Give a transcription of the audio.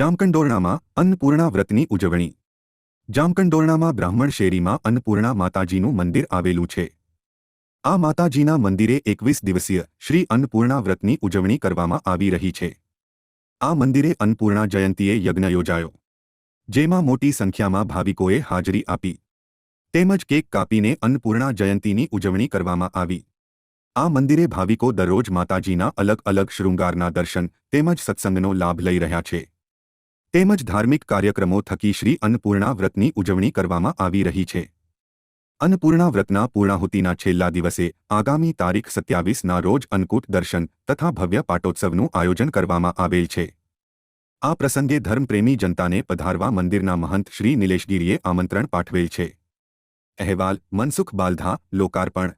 જામકંડોરણામાં અન્નપૂર્ણા વ્રતની ઉજવણી. જામકંડોરણામાં બ્રાહ્મણ શેરીમાં અન્નપૂર્ણા માતાજીનું મંદિર આવેલું છે. આ માતાજીના મંદિરે એકવીસ દિવસીય શ્રી અન્નપૂર્ણા વ્રતની ઉજવણી કરવામાં આવી રહી છે. આ મંદિરે અન્નપૂર્ણા જયંતીએ યજ્ઞ યોજાયો. જેમાં મોટી સંખ્યામાં ભાવિકોએ હાજરી આપી. તેમજ કેક કાપીને અન્નપૂર્ણા જયંતીની ઉજવણી કરવામાં આવી. આ મંદિરે ભાવિકો દરરોજ માતાજીના અલગ અલગ શૃંગારના દર્શન તેમજ સત્સંગનો લાભ લઈ રહ્યા છે. તેમજ ધાર્મિક કાર્યક્રમો થકી શ્રી અન્નપૂર્ણા વ્રતની ઉજવણી કરવામાં આવી રહી છે. અન્નપૂર્ણા વ્રતના પૂર્ણાહુતિના છેલ્લા દિવસે આગામી તારીખ સત્યાવીસના રોજ અન્નકૂટ દર્શન તથા ભવ્ય પાટોત્સવનું આયોજન કરવામાં આવેલ છે. આ પ્રસંગે ધર્મપ્રેમી જનતાને પધારવા મંદિરના મહંત શ્રી નિલેશગીરીએ આમંત્રણ પાઠવેલ છે. અહેવાલ, મનસુખ બાલધા, લોકાર્પણ